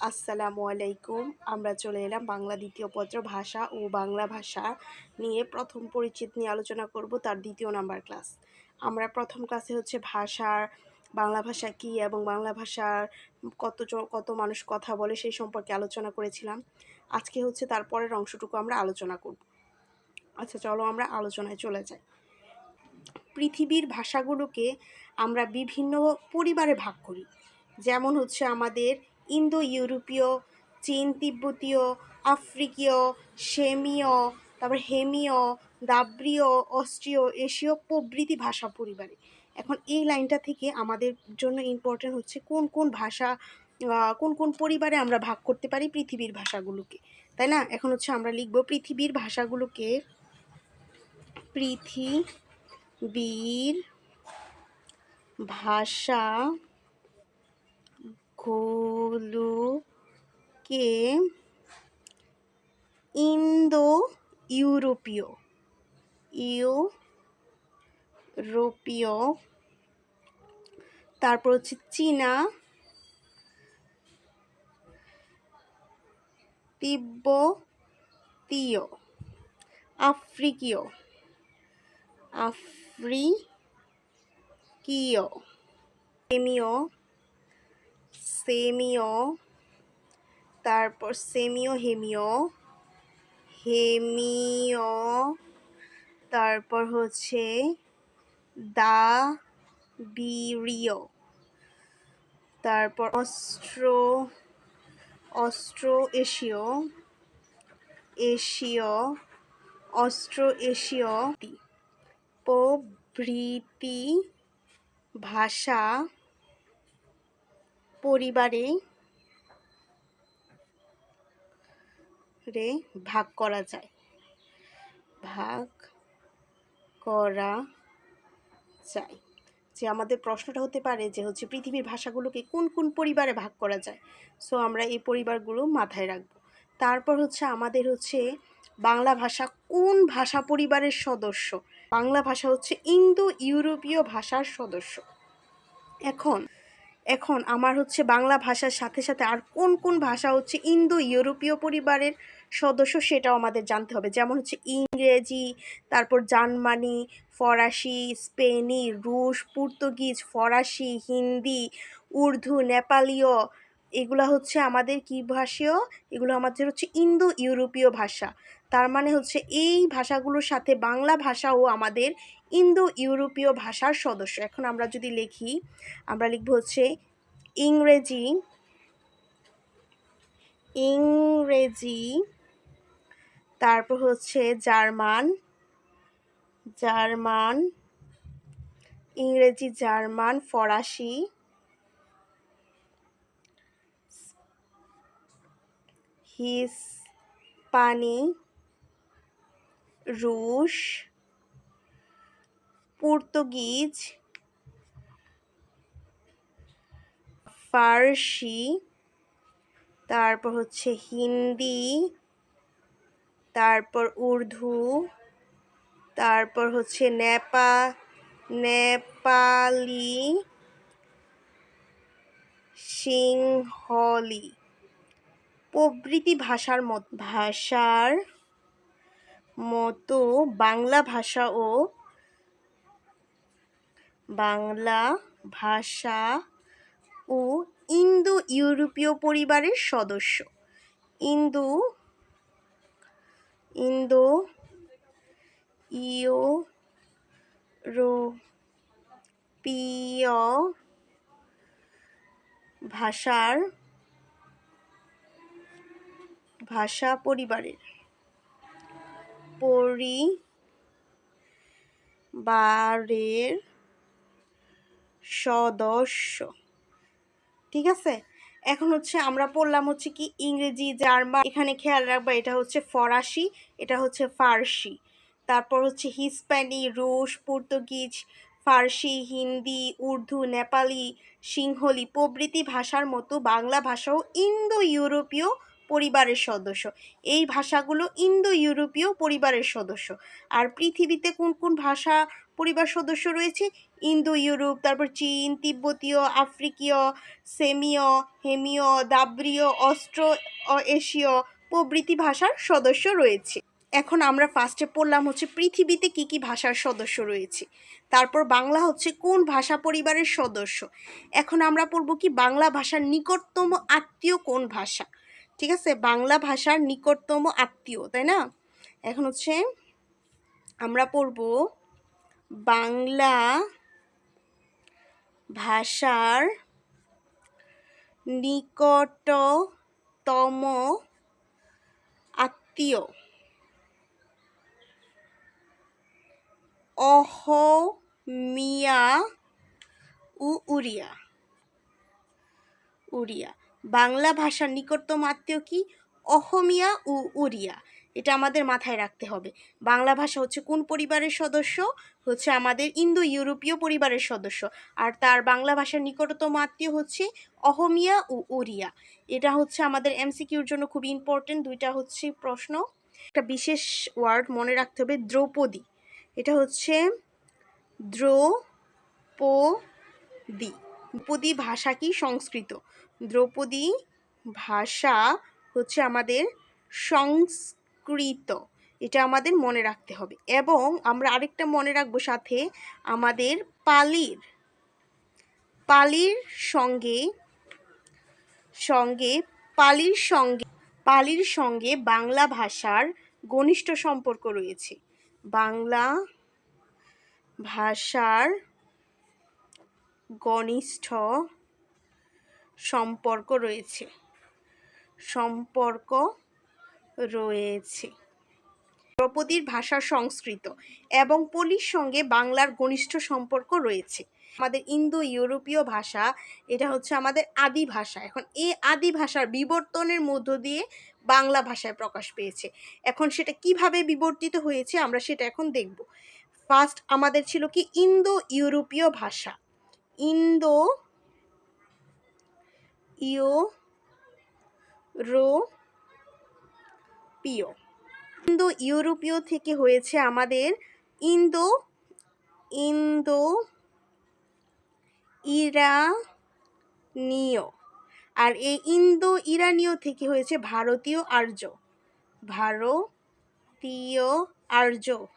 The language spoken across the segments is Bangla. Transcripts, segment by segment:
আসসালামু আলাইকুম। আমরা চলে এলাম বাংলা দ্বিতীয় পত্র ভাষা ও বাংলা ভাষা নিয়ে প্রথম পরিচিত নিয়ে আলোচনা করব, তার দ্বিতীয় নাম্বার ক্লাস। আমরা প্রথম ক্লাসে হচ্ছে ভাষার, বাংলা ভাষা কী এবং বাংলা ভাষার কত কত মানুষ কথা বলে সেই সম্পর্কে আলোচনা করেছিলাম। আজকে হচ্ছে তারপরের অংশটুকু আমরা আলোচনা করব। আচ্ছা চলো আমরা আলোচনায় চলে যাই। পৃথিবীর ভাষাগুলোকে আমরা বিভিন্ন পরিবারে ভাগ করি। যেমন হচ্ছে আমাদের ইন্দো ইউরোপীয় চীন তিব্বতীয়, আফ্রিকীয়, সেমীয়, তারপর হেমীয়, দাব্রীয়, অস্ট্রীয়, এশীয় প্রভৃতি ভাষা পরিবারে। এখন এই লাইনটা থেকে আমাদের জন্য ইম্পর্টেন্ট হচ্ছে কোন কোন ভাষা কোন কোন পরিবারে আমরা ভাগ করতে পারি পৃথিবীর ভাষাগুলোকে। তাই না? এখন হচ্ছে আমরা লিখব পৃথিবীর ভাষাগুলোকে পৃথিবীর ভাষা গুলোকে ইন্দো ইউরোপীয় ইউরোপীয় তারপর হচ্ছে চীনা তিব্বতীয় আফ্রিকীয় আফ্রিকীয় এমীয় সেমীয় তারপর সেমিও, হেমিও হেমিও, তারপর হচ্ছে দা বিরিয় তারপর অস্ট্র অস্ট্রো এশীয় এশীয় অস্ট্রো এশীয়, প্রভৃতি ভাষা পরিবারে রে ভাগ করা যায়। ভাগ করা যায়। যে আমাদের প্রশ্নটা হতে পারে যে হচ্ছে পৃথিবীর ভাষাগুলোকে কোন কোন পরিবারে ভাগ করা যায়। সো আমরা এই পরিবারগুলো মাথায় রাখব। তারপর হচ্ছে আমাদের হচ্ছে বাংলা ভাষা কোন ভাষা পরিবারের সদস্য? বাংলা ভাষা হচ্ছে ইন্দো ইউরোপীয় ভাষার সদস্য। এখন এখন আমার হচ্ছে বাংলা ভাষার সাথে সাথে আর কোন কোন ভাষা হচ্ছে ইন্দো ইউরোপীয় পরিবারের সদস্য সেটাও আমাদের জানতে হবে। যেমন হচ্ছে ইংরেজি, তারপর জার্মানি, ফরাসি, স্পেনি, রুশ, পর্তুগিজ, ফরাসি, হিন্দি, উর্দু, নেপালীয়, এগুলো হচ্ছে আমাদের কী ভাষীয় এগুলো আমাদের হচ্ছে ইন্দো ইউরোপীয় ভাষা। তার মানে হচ্ছে এই ভাষাগুলোর সাথে বাংলা ভাষাও আমাদের ইন্দো ইউরোপীয় ভাষার সদস্য। এখন আমরা যদি লিখি, আমরা লিখব হচ্ছে ইংরেজি ইংরেজি, তারপর হচ্ছে জার্মান জার্মান, ইংরেজি, জার্মান, ফরাসি হিসপানি রুশ পর্তুগিজ ফার্সি, তারপর হচ্ছে হিন্দি, তারপর উর্দু, তারপর হচ্ছে নেপা, নেপালি, সিংহলি। প্রভৃতি ভাষার মত, ভাষার মতো বাংলা ভাষা ও বাংলা ভাষা ও ইন্দো ইউরোপীয় পরিবারের সদস্য। ইন্দো ইন্দো ইউরোপীয় ভাষার ভাষা পরিবারের পরিবারের সদস্য। ঠিক আছে? এখন হচ্ছে আমরা পড়লাম হচ্ছে কি ইংরেজি, জার্মান, এখানে খেয়াল রাখবা এটা হচ্ছে ফরাসি, এটা হচ্ছে ফার্সি। তারপর হচ্ছে হিসপ্যানি, রুশ, পর্তুগিজ, ফার্সি, হিন্দি, উর্দু, নেপালি, সিংহলি প্রভৃতি ভাষার মতো বাংলা ভাষাও ইন্দো ইউরোপীয় পরিবারের সদস্য। এই ভাষাগুলো ইন্দো ইউরোপীয় পরিবারের সদস্য। আর পৃথিবীতে কোন কোন ভাষা পরিবার সদস্য রয়েছে। ইন্দো ইউরোপ তারপর চীন, তিব্বতীয়, আফ্রিকীয়, সেমীয়, হেমীয়, দাব্রীয়, অস্ট্রো এশীয় প্রভৃতি ভাষার সদস্য রয়েছে। এখন আমরা ফার্স্টে পড়লাম হচ্ছে পৃথিবীতে কি কি ভাষার সদস্য রয়েছে। তারপর বাংলা হচ্ছে কোন ভাষা পরিবারের সদস্য। এখন আমরা পড়ব কি বাংলা ভাষার নিকটতম আত্মীয় কোন ভাষা। ঠিক আছে? বাংলা ভাষার নিকটতম আত্মীয়, তাই না? এখন হচ্ছে আমরা পড়ব বাংলা ভাষার নিকটতম আত্মীয়। অহমিয়া উ উড়িয়া উড়িয়া বাংলা ভাষার নিকটতম আত্মীয় কি? অহমিয়া ও উড়িয়া এটা আমাদের মাথায় রাখতে হবে। বাংলা ভাষা হচ্ছে কোন পরিবারের সদস্য? হচ্ছে আমাদের ইন্দো ইউরোপীয় পরিবারের সদস্য। আর তার বাংলা ভাষার নিকটতম আত্মীয় হচ্ছে অহমিয়া ও উড়িয়া এটা হচ্ছে আমাদের এমসিকিউর জন্য খুব ইম্পর্টেন্ট দুইটা হচ্ছে প্রশ্ন। একটা বিশেষ ওয়ার্ড মনে রাখতে হবে, দ্রৌপদী। এটা হচ্ছে দ্রৌপদী। দ্রৌপদী ভাষা কি? সংস্কৃত। দ্রৌপদী ভাষা হচ্ছে আমাদের সংস্কৃত এটা আমাদের মনে রাখতে হবে। এবং আমরা আরেকটা মনে রাখব সাথে, আমাদের পালির পালির সঙ্গে সঙ্গে, পালির সঙ্গে পালির সঙ্গে বাংলা ভাষার ঘনিষ্ঠ সম্পর্ক রয়েছে। বাংলা ভাষার ঘনিষ্ঠ সম্পর্ক রয়েছে। সম্পর্ক রয়েছে। দ্রৌপদীর ভাষা সংস্কৃত এবং পলির সঙ্গে বাংলার ঘনিষ্ঠ সম্পর্ক রয়েছে। আমাদের ইন্দো ইউরোপীয় ভাষা, এটা হচ্ছে আমাদের আদি ভাষা। এখন এই আদি ভাষার বিবর্তনের মধ্য দিয়ে বাংলা ভাষায় প্রকাশ পেয়েছে। এখন সেটা কীভাবে বিবর্তিত হয়েছে আমরা সেটা এখন দেখব। ফার্স্ট আমাদের ছিল কি ইন্দো ইউরোপীয় ভাষা। ইন্দো ইউ পিও ইন্দো ইউরোপীয় থেকে হয়েছে আমাদের ইন্দো ইন্দো ইরানীয় আর এই ইন্দো ইরানীয় থেকে হয়েছে ভারতীয় আর্য। ভারতীয় আর্য।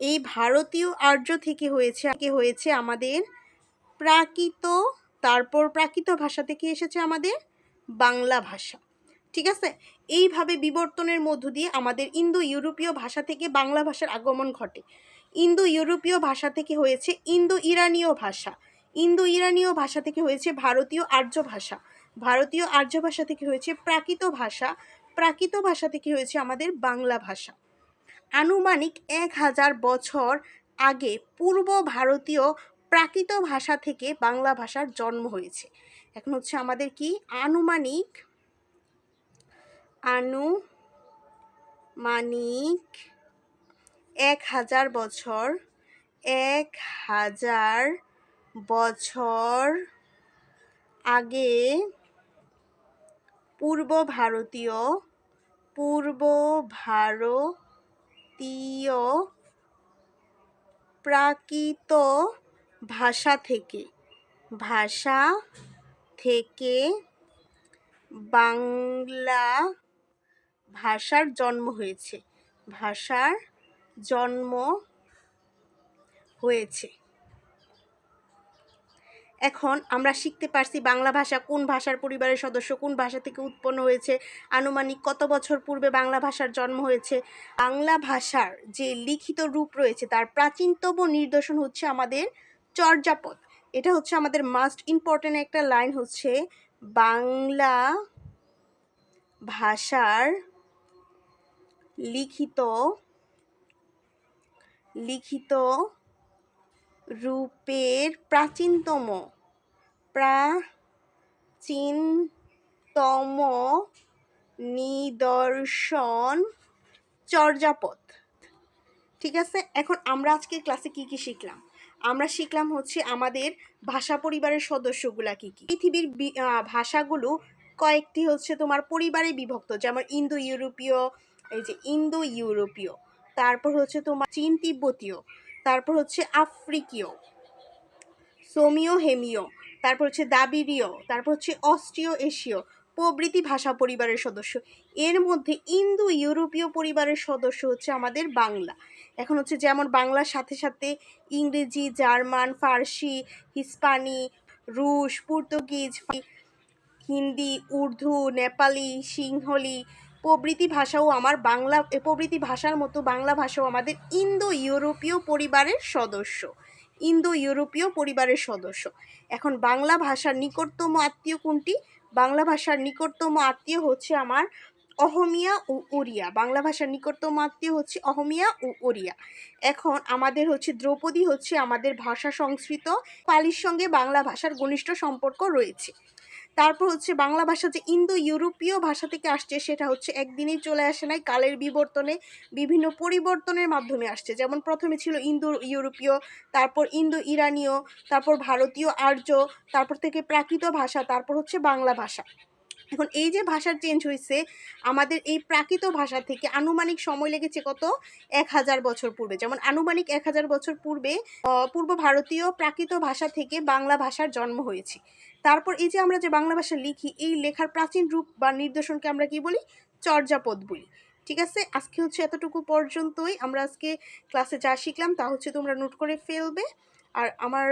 এই ভারতীয় আর্য থেকে হয়েছে আগে হয়েছে আমাদের প্রাকৃত, তারপর প্রাকৃত ভাষা থেকে এসেছে আমাদের বাংলা ভাষা। ঠিক আছে? এইভাবে বিবর্তনের মধ্য দিয়ে আমাদের ইন্দো ইউরোপীয় ভাষা থেকে বাংলা ভাষার আগমন ঘটে। ইন্দো ইউরোপীয় ভাষা থেকে হয়েছে ইন্দো ইরানীয় ভাষা। ইন্দো ইরানীয় ভাষা থেকে হয়েছে ভারতীয় আর্য ভাষা। ভারতীয় আর্য ভাষা থেকে হয়েছে প্রাকৃত ভাষা। প্রাকৃত ভাষা থেকে হয়েছে আমাদের বাংলা ভাষা। আনুমানিক এক হাজার বছর আগে পূর্ব ভারতীয় প্রাকৃত ভাষা থেকে বাংলা ভাষার জন্ম হয়েছে। এখন হচ্ছে আমাদের কি? আনুমানিক আনুমানিক এক হাজার বছর, এক হাজার বছর আগে পূর্ব ভারতীয় পূর্ব ভারতীয় প্রাকৃত ভাষা থেকে ভাষা থেকে বাংলা ভাষার জন্ম হয়েছে। ভাষার জন্ম হয়েছে। এখন আমরা শিখতে পারছি বাংলা ভাষা কোন ভাষার পরিবারের সদস্য, কোন ভাষা থেকে উৎপন্ন হয়েছে, আনুমানিক কত বছর পূর্বে বাংলা ভাষার জন্ম হয়েছে। বাংলা ভাষার যে লিখিত রূপ রয়েছে, তার প্রাচীনতম নিদর্শন হচ্ছে আমাদের চর্যাপদ। এটা হচ্ছে আমাদের মাস্ট ইম্পর্টেন্ট একটা লাইন হচ্ছে বাংলা ভাষার লিখিত লিখিত রূপের প্রাচীনতম প্রাচীনতম নিদর্শন চর্যাপদ। ঠিক আছে? এখন আমরা আজকে ক্লাসে কি কি শিখলাম? আমরা শিখলাম হচ্ছে আমাদের ভাষা পরিবারের সদস্যগুলা কি কি? পৃথিবীর ভাষাগুলো কয়েকটি হচ্ছে তোমার পরিবারে বিভক্ত, যেমন ইন্দো ইউরোপীয় এই যে ইন্দো ইউরোপীয় তারপর হচ্ছে তোমার চীন তিব্বতীয়, তারপর হচ্ছে আফ্রিকীয়, সোমীয়, হেমীয়, তারপর হচ্ছে দাবিরীয়, তারপর হচ্ছে অস্ট্রিয় এশীয় প্রভৃতি ভাষা পরিবারের সদস্য। এর মধ্যে ইন্দো ইউরোপীয় পরিবারের সদস্য হচ্ছে আমাদের বাংলা। এখন হচ্ছে যেমন বাংলার সাথে সাথে ইংরেজি, জার্মান, ফার্সি, হিস্পানি, রুশ, পর্তুগিজ হিন্দি, উর্দু, নেপালি, সিংহলি প্রভৃতি ভাষাও আমার বাংলা প্রভৃতি ভাষার মতো বাংলা ভাষাও আমাদের ইন্দো ইউরোপীয় পরিবারের সদস্য। ইন্দো ইউরোপীয় পরিবারের সদস্য। এখন বাংলা ভাষার নিকটতম আত্মীয় কোনটি? বাংলা ভাষার নিকটতম আত্মীয় হচ্ছে আমার অহমিয়া ও ওড়িয়া বাংলা ভাষার নিকটতম আত্মীয় হচ্ছে অহমিয়া ও ওড়িয়া এখন আমাদের হচ্ছে দ্রৌপদী হচ্ছে আমাদের ভাষা সংস্কৃত, পালির সঙ্গে বাংলা ভাষার ঘনিষ্ঠ সম্পর্ক রয়েছে। তারপর হচ্ছে বাংলা ভাষা যে ইন্দো ইউরোপীয় ভাষা থেকে আসছে সেটা হচ্ছে একদিনেই চলে আসে নাই, কালের বিবর্তনে বিভিন্ন পরিবর্তনের মাধ্যমে আসছে। যেমন প্রথমে ছিল ইন্দো ইউরোপীয় তারপর ইন্দো ইরানীয় তারপর ভারতীয় আর্য, তারপর থেকে প্রাকৃত ভাষা, তারপর হচ্ছে বাংলা ভাষা। এখন এই যে ভাষার চেঞ্জ হয়েছে আমাদের এই প্রাকৃত ভাষা থেকে আনুমানিক সময় লেগেছে কত? এক হাজার বছর পূর্বে। যেমন আনুমানিক এক হাজার বছর পূর্বে পূর্ব ভারতীয় প্রাকৃত ভাষা থেকে বাংলা ভাষার জন্ম হয়েছে। তারপর এই যে আমরা যে বাংলা ভাষা লিখি, এই লেখার প্রাচীন রূপ বা নির্দেশনকে আমরা কি বলি? চর্যাপদ বলি। ঠিক আছে? আজকে হচ্ছে এতটুকু পর্যন্তই। আমরা আজকে ক্লাসে যা শিখলাম তা হচ্ছে তোমরা নোট করে ফেলবে। আর আমার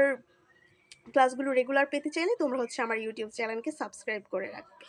ক্লাসগুলো রেগুলার পেতে চাইলে তোমরা হচ্ছে আমার ইউটিউব চ্যানেলকে সাবস্ক্রাইব করে রাখবে।